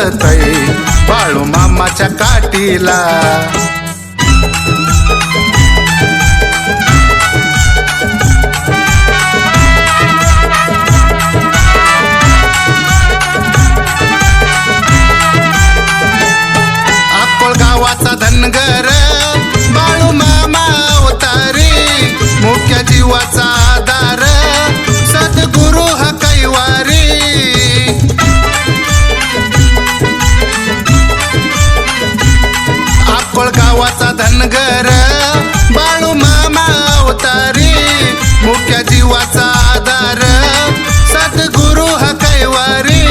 वाजतय बाळू मामाच्या काठीला. धनगर जीवाचा आधार. सद्गुरु हा कैवारी.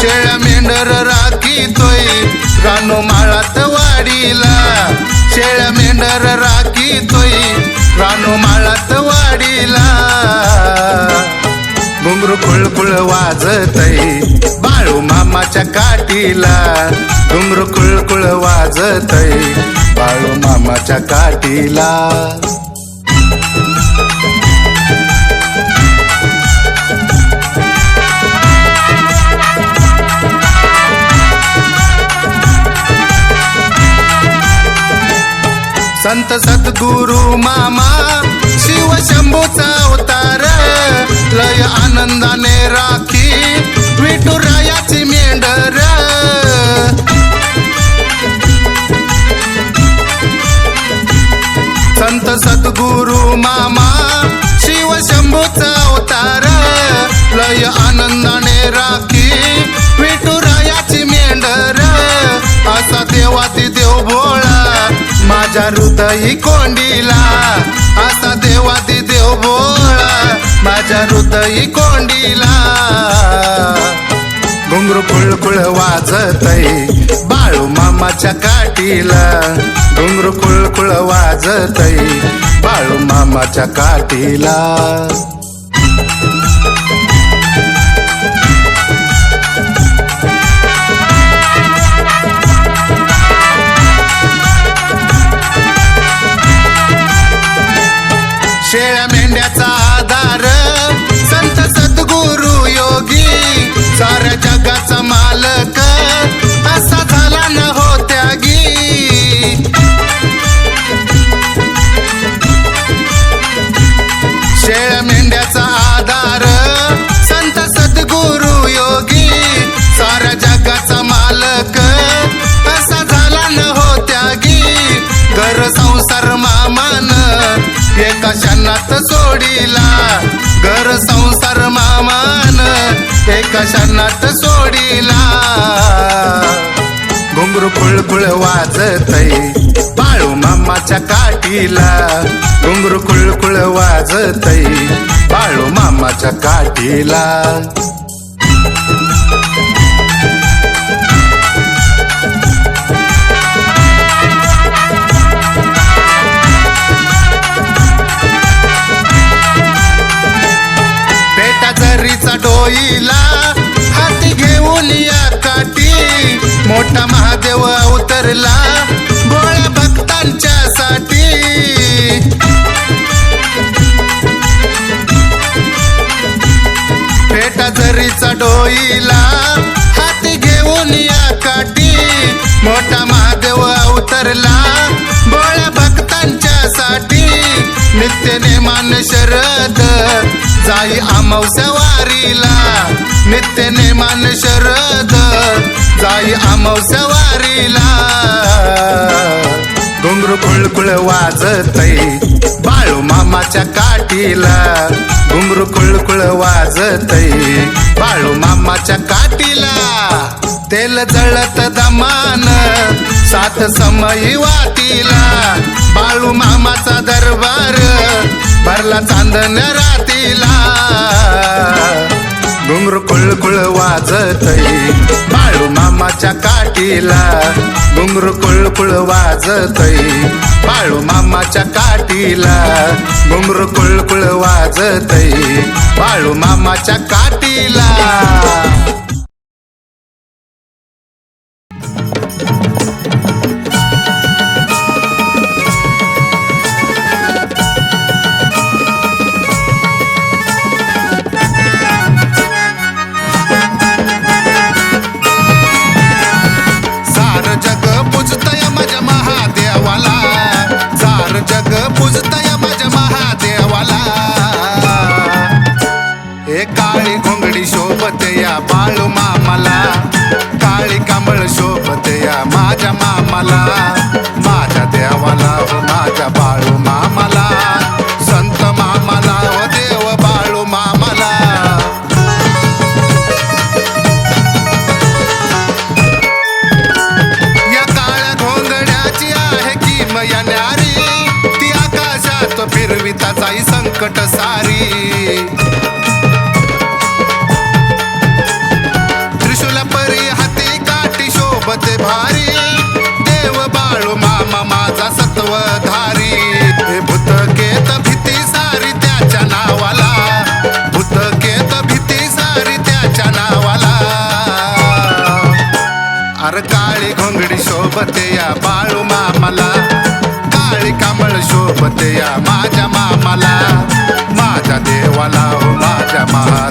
शेळ्या मेंढर राखीतोय. रानो माळात वाडीला शेळ्या मेंढर राखीतोय. रानो माळात वाडीला घुंगरू खुळखुळ वाजतय. बाळू मामाच्या काठीला. घुंगरू खुळखुळ वाजतय. बाळू मामाच्या काठीला. संत सद्गुरु मामा शिव शंभूचा अवतार लय आनंदाने राखी विठुरायाची मेंढर. संत सद्गुरु मामा शिव शंभूचा अवतार लय आनंदाने राखी विठुरायाची मेंढर. असा देवाती देव भोळा माझ्या हृदयी कोंडीला असा देवादी देव भोळा माझ्या हृदयी कोंडीला. घुंगरू कुळकुळ वाजतय बाळू मामाच्या काठीला. घुंगरू कुळकुळ वाजतय बाळू मामाच्या काठीला. शेळ्या मेंढ्याचा आधार. संत सद्गुरु योगी साऱ्या जगाचा मालक. असा झाला न हो एका शनात घर संसार मामान एका शनात सोडीला. घुंगरू खुळखुळ वाजतय बाळू मामाच्या काठीला. घुंगरू खुळखुळ वाजतय बाळू मामाच्या काठीला. मोठा डोईला हाती घेऊन या काठी. मोठा महादेव उतरला गोळ्या भक्तांच्या साठी पेटा जरीचा डोईला हाती घेऊन या काठी. मोठा महादेव उतरला गोळ्या भक्तांच्या साठी नित्य नेमान शरद जाई अमावस्या वारीला नित्य नेमान शरद जाई अमावस्या वारीला घुंगरू कुळकुळ वाजतय बाळू मामाच्या काठीला. घुंगरू कुळकुळ वाजतय बाळू मामाच्या काठीला. तेल जळत दमान सात समयी वाटीला. बाळू मामाचा दरबार भरला चांदन रातीला घुंगरू कुळकुळ वाजतय. बाळू मामाच्या काठीला घुंगरू कुळकुळ वाजतय. बाळू मामाच्या काठीला घुंगरू कुळकुळ वाजतय. बाळू मामाच्या काठीला. माझा सत्वधारी? हे भूतकेत भीती सारी त्याच्या नावाला. भूतकेत भीती सारी त्याच्या नावाला. अर काळी घोंगडी शोभते या बाळू मामाला. काळी कामळ शोभते या माझ्या मामाला. माझ्या देवाला हो, माझ्या महा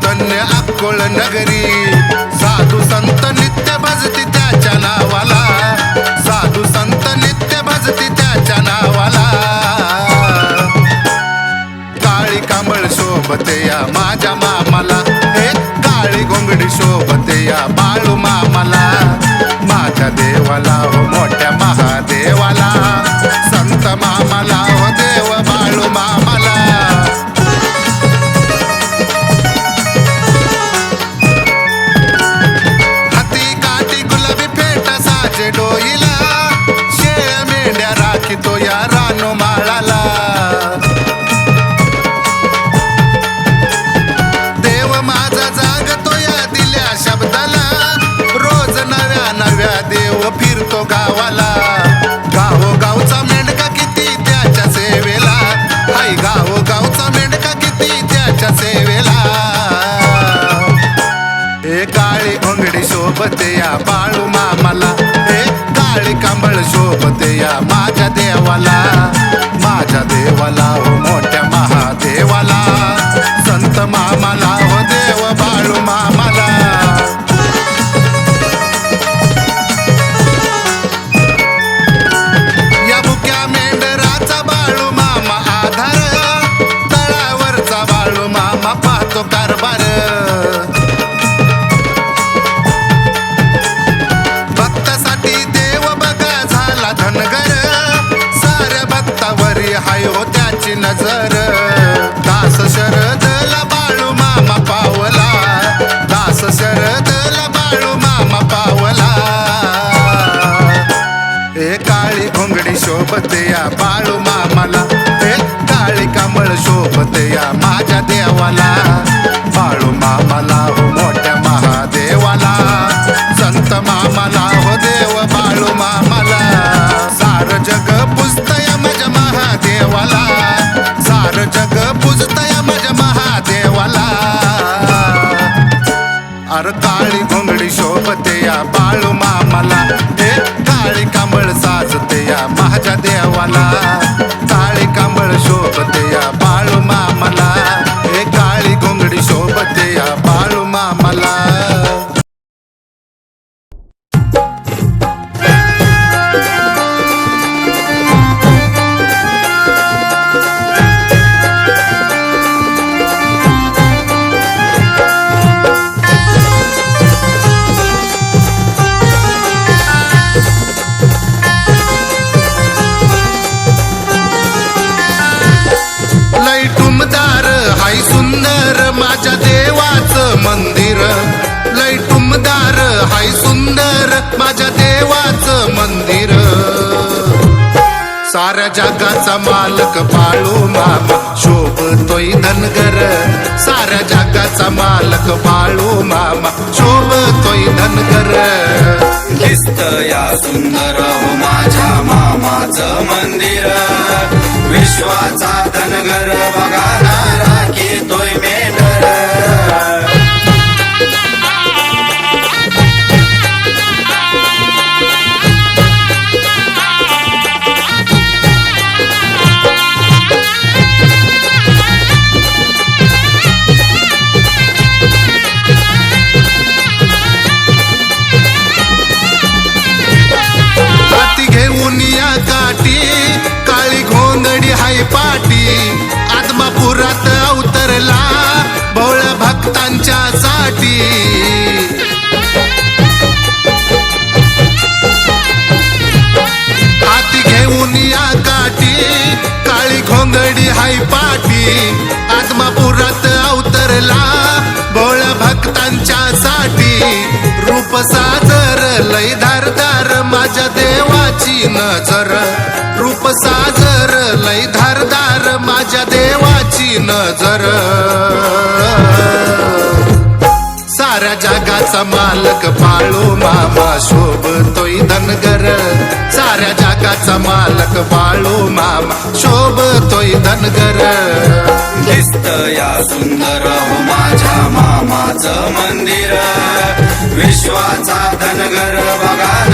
धन्य अक्कोळ नगरी काळी ओंगडी सोबत या बाळू मामाला. हे काळी कांबळ सोबत या माझ्या देवाला. शोभत माझ्या देवाला. मामाला हो मोठ्या महादेवाला. संत मामाला हो देव मामाला. सार जग पुजतय माझ्या महादेवाला. सार जग पुजतय माझ्या महादेवाला. अर काळी घोंगडी शोभते या बाळू जगाचा मालक पाळू मामा. शोभतोय धनगर साऱ्या जगाचा मालक पाळू मामा. शोभतोय धनगर. दिसत या सुंदर हो माझ्या मामाच मंदिर. विश्वाचा धनगर बघा आत्मापुरात अवतरला. भोळ्या भक्तांच्या साठी रूप साजर. लय धारदार माझ्या देवाची नजर. रूप साजर लय धारदार माझ्या देवाची नजर. जगाचा मालक बाळू मामा शोभतोय धनगर. साऱ्या जगाचा मालक बाळू मामा शोभतोय धनगर. दिसत या सुंदर हो माझ्या मामाचं मंदिर. विश्वाचा धनगर बघा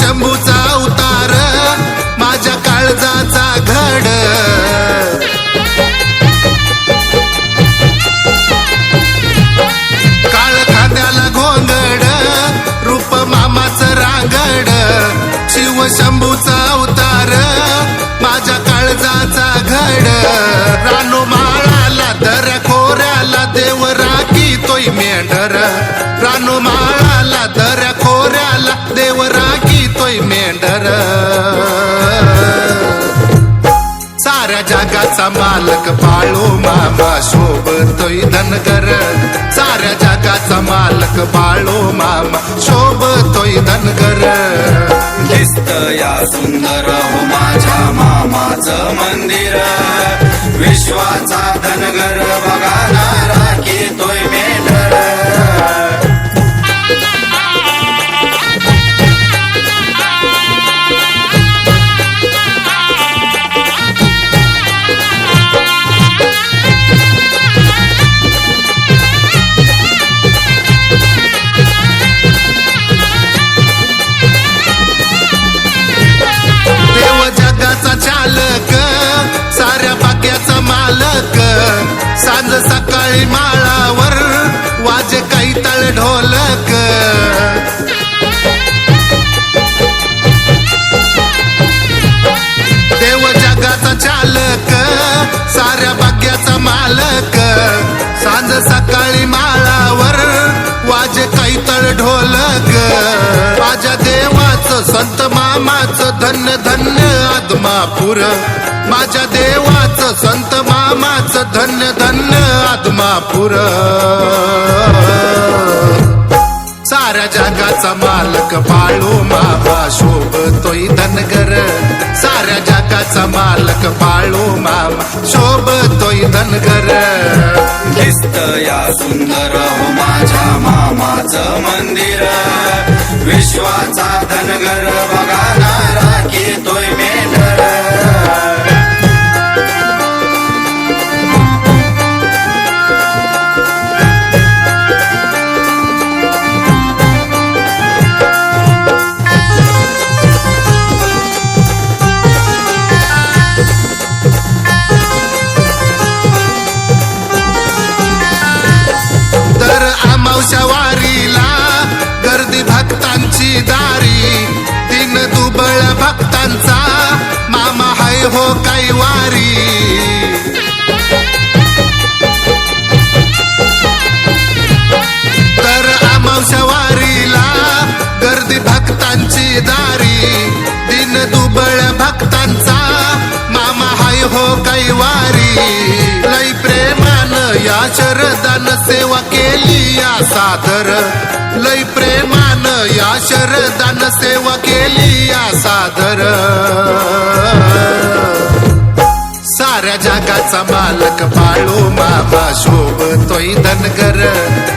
शंभूचा अवतार माझ्या काळजाचा घड. काळ खांद्याला घोंगड रूप मामाच रांगड. शिवशंभूचा अवतार माझ्या काळजाचा घड. रानो माळाला दर खोऱ्याला देव राखी तोय मेंढर. मालक पाळो मामा शोभतोय धनगर. साऱ्या जगाचा मालक पाळो मामा शोभतोय धनगर. दिसत या सुंदर हो माझ्या मामाचं मंदिर. विश्वाचा धनगर बघा नारा. संत मामाच धन्य धन्य आत्मापूर माझ्या देवाच संत मामाच धन्य धन्य आत्मापूर साऱ्या जगाचा मालक बाळू मामा शोभतोय धनगर. साऱ्या जगाचा मालक बाळू मामा शोभतोय धनगर. दिसत या सुंदर हो माझ्या मामाचं मंदिर. विश्वाचा धनगर हो कैवारी तर अमावश्या गर्दी भक्तांची दारी. दिन दुबळ भक्तांचा मामा हाय हो कैवारी या शरदान सेवा केली या सादर. लई प्रेमान या शरदान सेवा केली या सादर. साऱ्या जगाचा मालक बाळू मामा शोभतोय धनगर.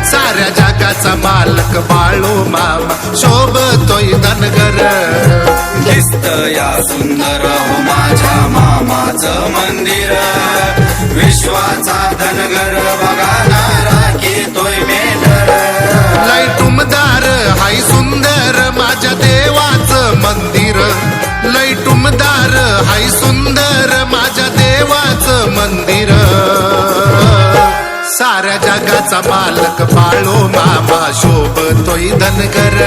साऱ्या जगाचा मालक बाळू मामा शोभतोय धनगर. दिसत या सुंदर हो माझ्या मामाचं मंदिर. विश्वाचा धनगर बघा ना राखीतोय मेंढर. लय टुमदार हाय सुंदर माझ्या देवाचं मंदिर. हाय जगाचा मालक बाळू मामा शोभतोय धनगर.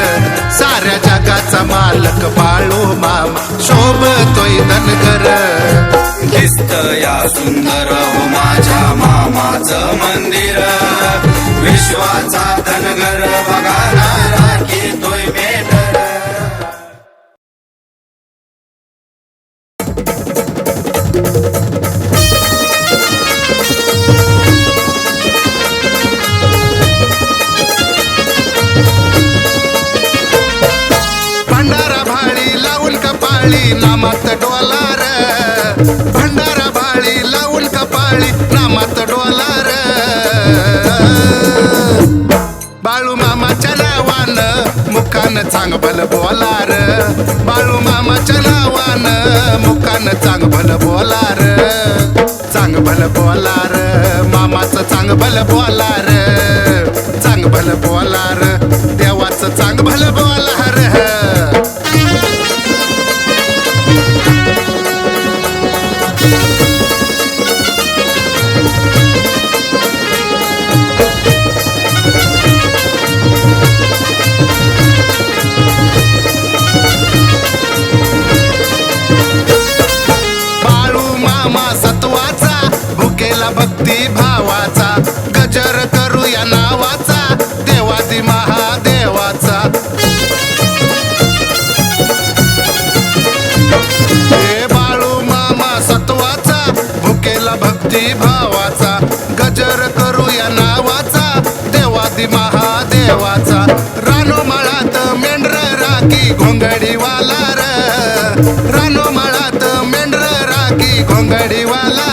साऱ्या जगाचा मालक बाळू मामा शोभतोय धनगर. दिसतया सुंदर हो माझ्या मामाचं मंदिर. विश्वाचा नामात डोलार. भंडारा भाळी लावून कपाळी नामात डोलार. बाळू मामाच्या नावान मुखान चांग भल बोलार. बाळू मामाच्या नावान मुखान चांग भल बोलार. चांग भल बोलार मामाचं चांग भल बोलार. चांग भल बोलार. घोंगडीवाला रानो मळात मेंढर राखी घोंगडीवाला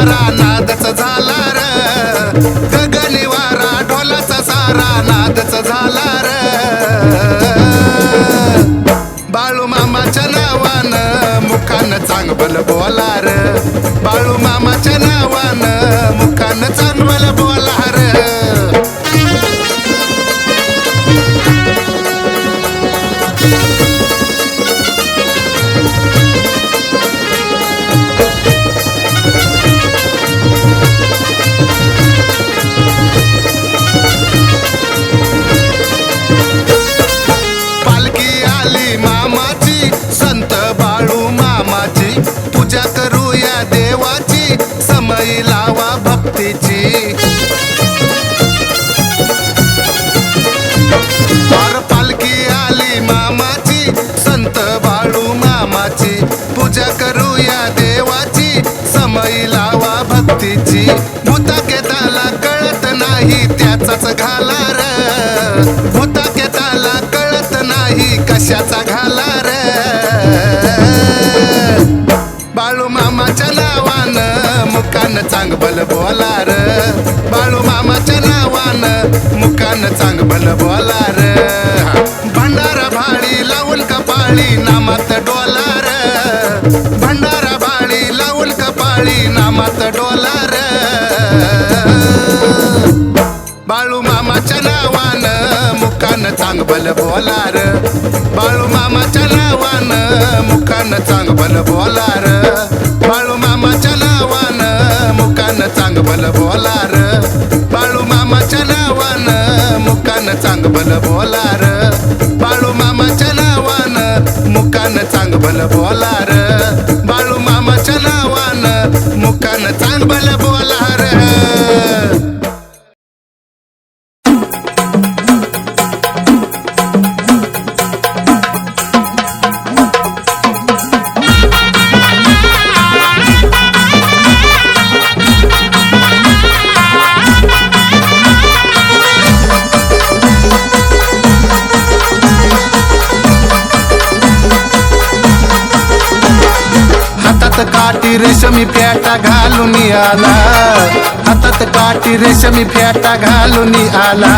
सारा नादच झाला र. गगनिवारा ढोलाचा सारा नादच झाला र. बाळू मामाच्या नावानं मुखानं चांगबल बोलार बाळू मामाच्या भक्तीची भूताकेताला कळत नाही त्याचाच घाला र भूताकेताला कळत नाही कशाचा घाला र बाळू मामाच्या नावानं मुखानं चांगबल बोलार. बाळू मामाच्या नावानं मुखानं चांगबल बोलार. भंडारा भाळी लावून कपाळी नामात डोला लावून नामात डोलार. बाळू मामाच्या नावानं मुखानं चांगबल बोलार. बाळू मामाच्या नावानं मुखानं चांगबल बोलार. बाळू मामाच्या नावानं मुखानं चांगबल बोलार. बाळू मामाच्या नावानं मुखानं चांगबल बोलार. बाळू मामाच्या नावानं मुखानं चांगबल बोलार. बाळू मामाच्या कान मुखानं चांगबल बोलार काठी रेशमी फेटा घालून आला हातात काठी रेशमी फेटा घालून आला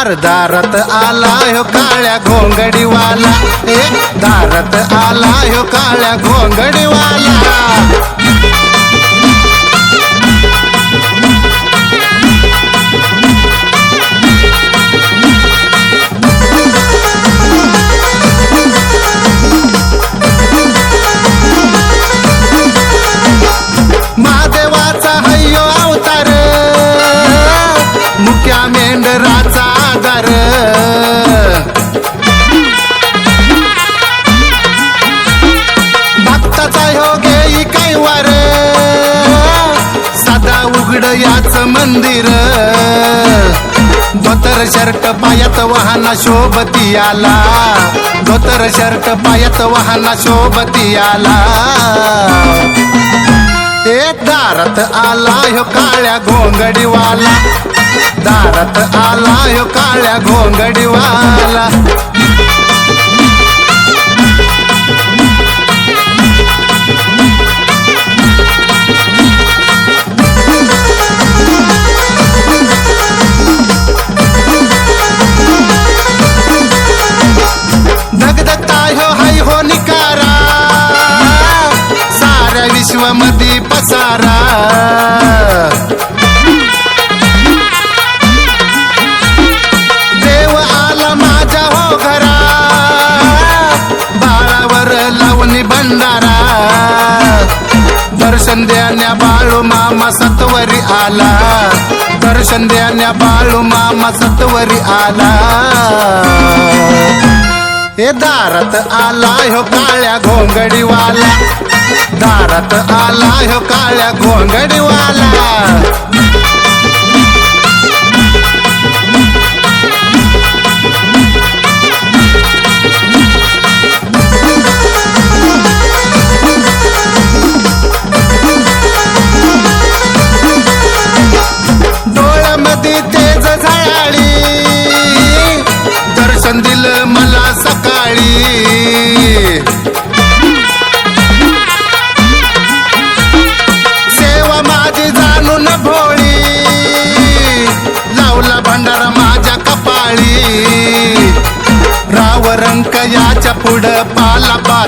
अर दारात आला ह्यो काळ्या घोंगडीवाला. ए दारात आला ह्यो काळ्या घोंगडीवाला. शर्ट पायात वाहना शोभती आला. धोतर शर्ट पायात वाहना शोभती आला. ते दारात आला ह्यो काळ्या घोंगडीवाला. दारात आला ह्यो काळ्या घोंगडीवाला. दर्शन बाळू मामा सत्वरी आला. हे दारात आला ह्यो काळ्या घोंगडीवाला. दारात आला ह्यो काळ्या घोंगडीवाला.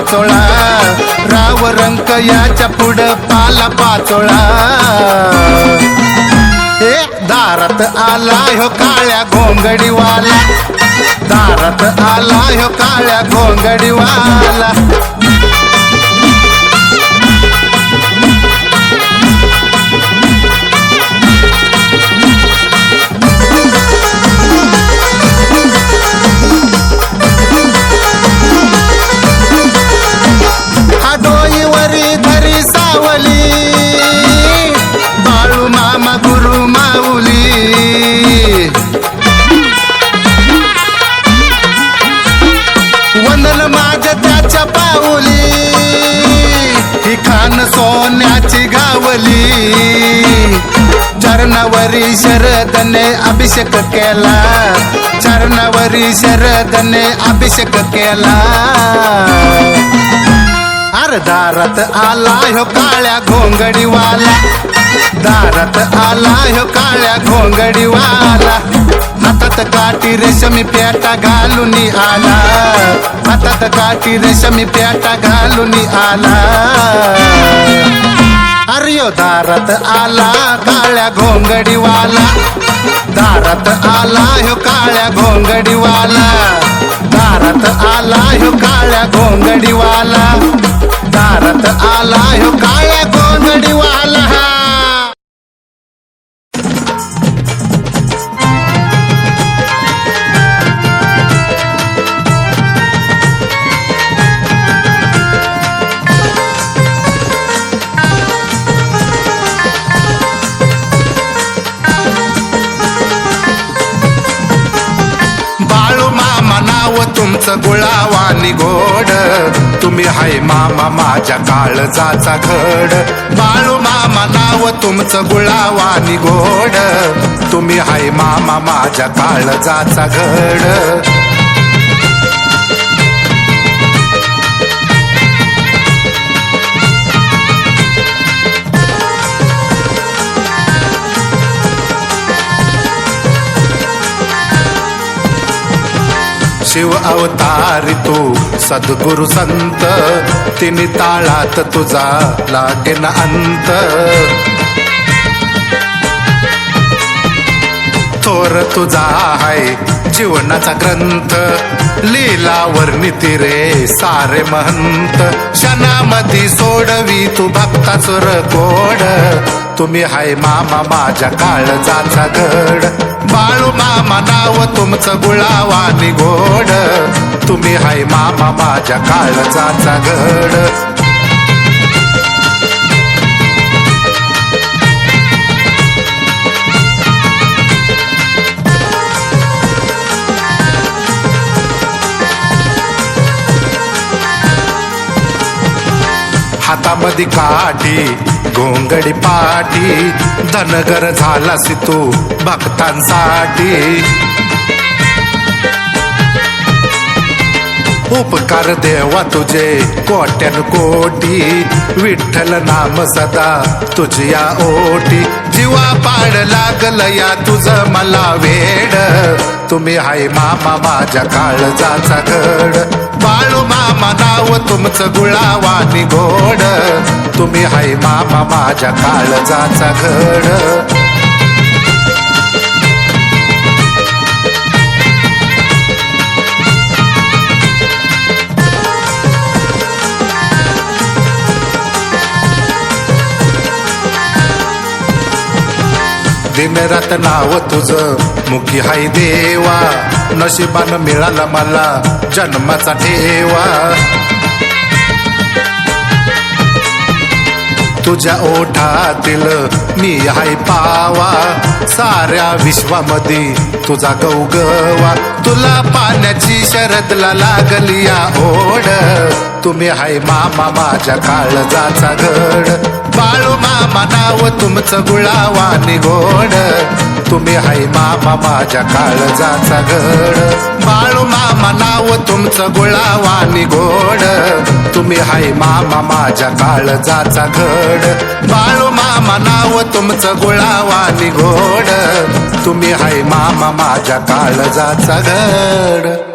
पाचोळा. राव रंक याच्या पुढं पाला पाचोळा. हे दारात आला ह्यो काळ्या घोंगडीवाला. दारात आला ह्यो काळ्या घोंगडीवाला. चरणावरी शरदने अभिषेक केला. चरणावरी शरदने अभिषेक केला. अरे दारात आला ह्यो काळ्या घोंगडीवाला. दारात आला ह्यो काळ्या घोंगडीवाला. हातात काठी रेशमी प्याटा घालून आला. हातात काठी रेशमी प्याटा घालून आला. अरे दारात आला काळ्या घोंगडीवाला. दारात आला ह्यो काळ्या घोंगडीवाला. दारात आला ह्यो काळ्या घोंगडीवाला. दारात आला ह्यो काळ्या घोंगडीवाला. तुमचं गुळावानी गोड. तुम्ही हाय मामा माझ्या काळजाचा घड बाळू मामा नाव तुमचं गुळावानी गोड. तुम्ही हाय मामा माझ्या काळजाचा घड अवतार तू. सद्गुरु संत तिने ताळात तुझा लागेन अंत. थोर तुझा आहे जीवनाचा ग्रंथ लीला नीती रे सारे महंत. क्षणामधी सोडवी तू भक्ताच कोड तुम्ही हाय मामा माझ्या काळजाचा गड. बाळू मामा नाव तुमचं गुळावानी गोड तुम्ही हाय मामा माझ्या काळजाचा गड. हातामध्ये काठी घोंगडी पाठी धनगर झालासी तू भक्तांसाठी. उपकार देवा तुझे कोट्यान कोटी विठ्ठल नाम सदा तुझ्या ओटी. जीवा पाड लागल या तुझ मला वेड तुम्ही हाय मामा माझ्या काळजाचा घड बाळू मामा नाव तुमचं गुळावानी गोड. तुम्ही हाय मामा माझ्या काळजाचा घड. दिनरात नाव तुझं. मुखी हाय देवा. नशिबानं मिळाला मला जन्माचा ठेवा. तुझ्या ओठातील मी हाय पावा. साऱ्या विश्वामध्ये तुझा गौगवा. तुला पाण्याची शरदला लागली या ओढ. तुम्ही हाय मामा माझ्या काळजाचा गड. बाळू मामा नाव तुमचं गुळावानी गोड तुम्ही हाय मामा माझ्या काळजाचा गड बाळू मामा नाव तुमचं गुळावानी गोड तुम्ही हाय मामा माझ्या काळजाचा घड बाळू मामा नाव तुमचं गुळावानी गोड तुम्ही हाय मामा माझ्या काळजाचा घड